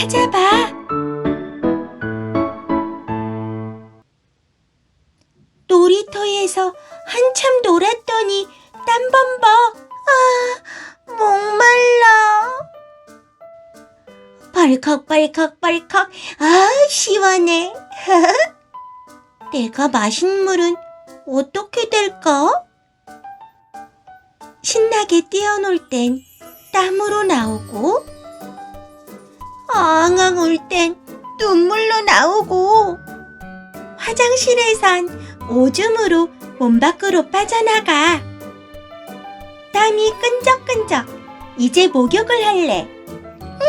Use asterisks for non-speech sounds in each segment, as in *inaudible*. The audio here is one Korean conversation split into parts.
찾아봐. 놀이터에서 한참 놀았더니 땀범벅. 아, 목말라. 벌컥벌컥 벌컥. 아, 시원해. *laughs* 내가 마신 물은 어떻게 될까? 신나게 뛰어놀 땐 땀으로 나오고, 앙앙 울땐 눈물로 나오고, 화장실에선 오줌으로 몸 밖으로 빠져나가. 땀이 끈적끈적. 이제 목욕을 할래. 음,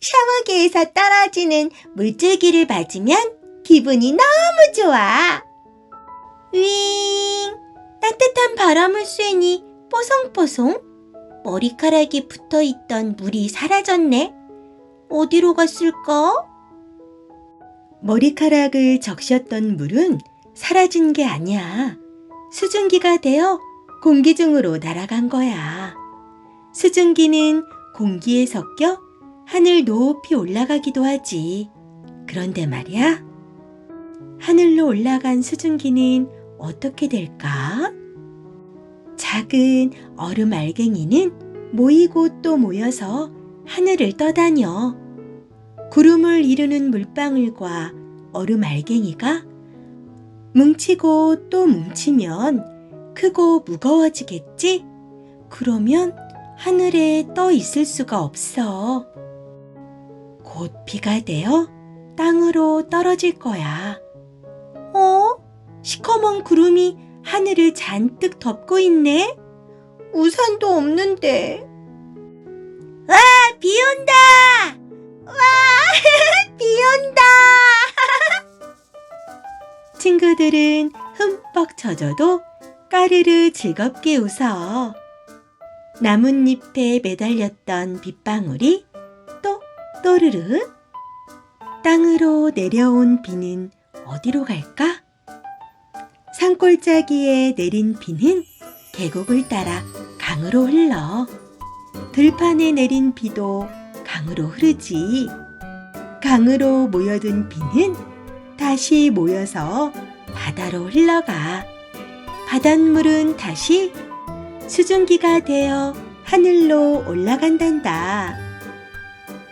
샤워기에서 떨어지는 물줄기를 맞으면 기분이 너무 좋아. 윙! 따뜻한 바람을 쐬니 뽀송뽀송. 머리카락이 붙어 있던 물이 사라졌네. 어디로 갔을까? 머리카락을 적셨던 물은 사라진 게 아니야. 수증기가 되어 공기 중으로 날아간 거야. 수증기는 공기에 섞여 하늘 높이 올라가기도 하지. 그런데 말이야. 하늘로 올라간 수증기는 어떻게 될까? 작은 얼음 알갱이는 모이고 또 모여서 하늘을 떠다녀. 구름을 이루는 물방울과 얼음 알갱이가 뭉치고 또 뭉치면 크고 무거워지겠지? 그러면 하늘에 떠 있을 수가 없어. 곧 비가 되어 땅으로 떨어질 거야. 어? 시커먼 구름이 하늘을 잔뜩 덮고 있네? 우산도 없는데. 와, 비 온다! 친구들은 흠뻑 젖어도 까르르 즐겁게 웃어. 나뭇잎에 매달렸던 빗방울이 또 또르르 땅으로 내려온 비는 어디로 갈까? 산골짜기에 내린 비는 계곡을 따라 강으로 흘러. 들판에 내린 비도 강으로 흐르지. 강으로 모여든 비는 다시 모여서 바다로 흘러가. 바닷물은 다시 수증기가 되어 하늘로 올라간단다.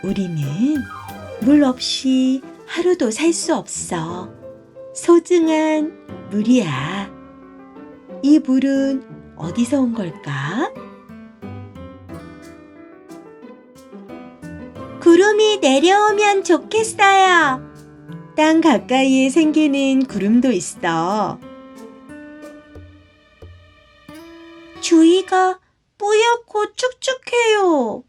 우리는 물 없이 하루도 살 수 없어. 소중한 물이야. 이 물은 어디서 온 걸까? 구름이 내려오면 좋겠어요. 땅 가까이에 생기는 구름도 있어. 주위가 뿌옇고 축축해요.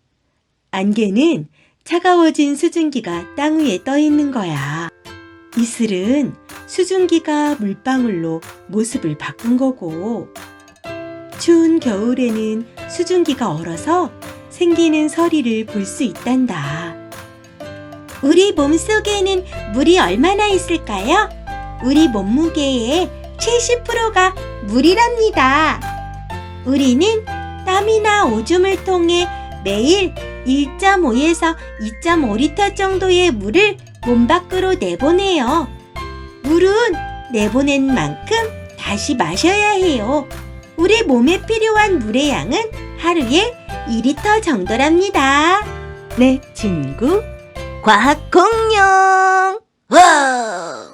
안개는 차가워진 수증기가 땅 위에 떠 있는 거야. 이슬은 수증기가 물방울로 모습을 바꾼 거고, 추운 겨울에는 수증기가 얼어서 생기는 서리를 볼 수 있단다. 우리 몸 속에는 물이 얼마나 있을까요? 우리 몸무게의 70%가 물이랍니다. 우리는 땀이나 오줌을 통해 매일 1.5에서 2.5리터 정도의 물을 몸 밖으로 내보내요. 물은 내보낸 만큼 다시 마셔야 해요. 우리 몸에 필요한 물의 양은 하루에 2리터 정도랍니다. 네, 친구. 과학 공룡! 와!